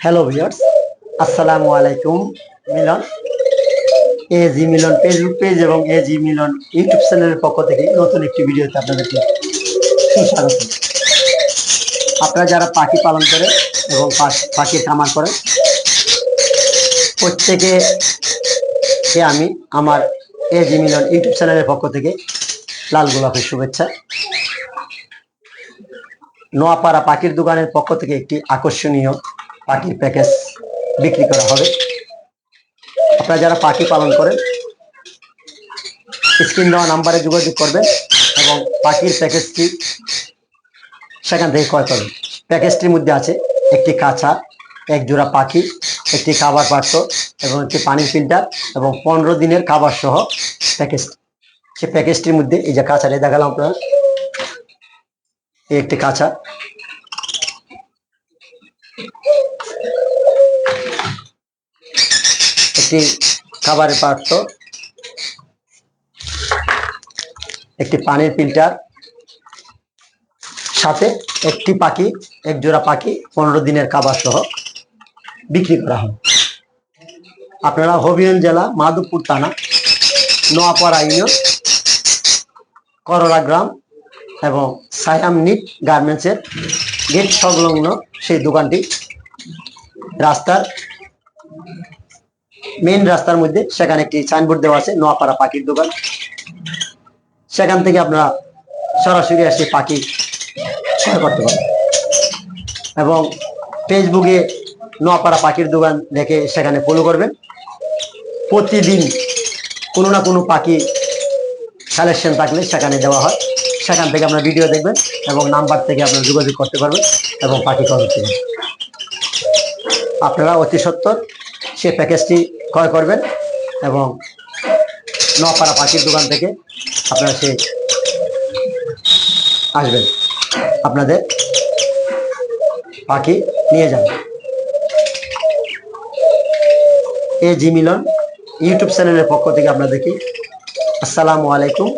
Hello viewers আসসালামু আলাইকুম মিলন এ জি মিলন Facebook page এবং এ জি মিলন ইউটিউব চ্যানেলের পক্ষ থেকে নতুন একটি ভিডিওতে আপনাদেরকে সুস্বাগত। আপনারা যারা পাখি পালন করে এবং পা- পাখির খামার করে, প্রত্যেকে আমি, আমার এ জি মিলন ইউটিউব চ্যানেলের পক্ষ থেকে লাল গোলাপের শুভেচ্ছা। নোয়াপাড়া পাখির দোকানের পক্ষ থেকে একটি আকর্ষণীয় পাখির প্যাকেজ বিক্রি করা হবে। আপনারা যারা পাখি পালন করেন, স্ক্রিন দেওয়া নাম্বারে যোগাযোগ করবেন এবং পাখির প্যাকেজটি সেখান থেকে ক্রয় করবেন। প্যাকেজটির মধ্যে আছে একটি কাছা এক জোড়া পাখি, একটি খাবার পাত্র এবং একটি পানির ফিল্টার এবং পনেরো দিনের খাবার সহ প্যাকেজ। সে প্যাকেজটির মধ্যে এই যে কাঁচাটা দেখালাম আপনার, এই একটি কাঁচা। একটি খাবারের পাত্র। একটি পানির ফিল্টার। সাথে একটি পাখি এক জোড়া পাখি পনেরো দিনের খাবার সহ বিক্রি করা হয়। আপনারা হবিগঞ্জ জেলা, মাধবপুর থানা, নোয়াপাড়া ইউনিয়ন, করলা গ্রাম এবং সায়াম নিট গার্মেন্টসের গেট সংলগ্ন সেই দোকানটি রাস্তার মেইন রাস্তার মধ্যে সেখানে একটি সাইনবোর্ড দেওয়া আছে, নোয়াপাড়া পাখির দোকান। সেখান থেকে আপনারা সরাসরি এসে পাখি ক্রয় করতে পারেন। এবং ফেসবুকে নোয়াপাড়া পাখির দোকান দেখে সেখানে ফলো করবেন। প্রতিদিন কোনো না কোনো পাখি কালেকশন থাকলে সেখানে দেওয়া হয়। সেখান থেকে আপনার ভিডিও দেখবেন এবং নাম্বার থেকে আপনারা যোগাযোগ করতে পারবেন এবং পাখি করতে আপনারা অতি সত্তর সে প্যাকেজটি ক্রয় করবেন এবং নপাড়া পাখির দোকান থেকে আপনারা সে আসবেন। আপনাদের পাখি নিয়ে যাবেন এ জি মিলন ইউটিউব চ্যানেলের পক্ষ থেকে আপনাদেরকে আসসালামু আলাইকুম।